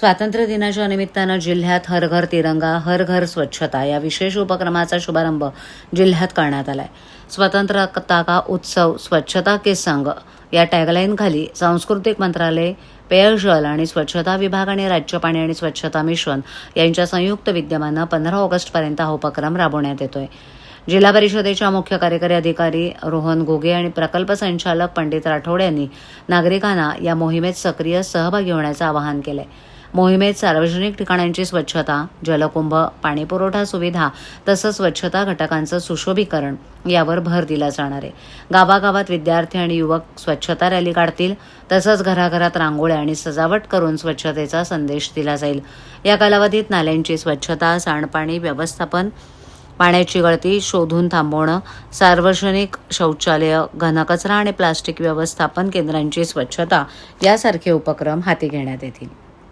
स्वातंत्र्य दिनाच्या निमित्तानं जिल्ह्यात हर घर तिरंगा हर घर स्वच्छता या विशेष उपक्रमाचा शुभारंभ जिल्ह्यात करण्यात आलाय. स्वतंत्रता का उत्सव स्वच्छता के संग या टॅगलाईनखाली सांस्कृतिक मंत्रालय पेयजल आणि स्वच्छता विभाग आणि राज्य पाणी आणि स्वच्छता मिशन यांच्या संयुक्त विद्यमानं पंधरा ऑगस्टपर्यंत हा उपक्रम राबवण्यात येतोय. जिल्हा परिषदेच्या मुख्य कार्यकारी अधिकारी रोहन घोगे आणि प्रकल्प संचालक पंडित राठोड यांनी नागरिकांना या मोहिमेत सक्रिय सहभागी होण्याचं आवाहन केलं आहे मोहिमेत सार्वजनिक ठिकाणांची स्वच्छता जलकुंभ पाणीपुरवठा सुविधा तसंच स्वच्छता घटकांचं सुशोभीकरण यावर भर दिला जाणार आहे. गावागावात विद्यार्थी आणि युवक स्वच्छता रॅली काढतील तसंच घराघरात रांगोळ्या आणि सजावट करून स्वच्छतेचा संदेश दिला जाईल. या कालावधीत नाल्यांची स्वच्छता सांडपाणी व्यवस्थापन पाण्याची गळती शोधून थांबवणं सार्वजनिक शौचालय घनकचरा आणि प्लास्टिक व्यवस्थापन केंद्रांची स्वच्छता यासारखे उपक्रम हाती घेण्यात येतील.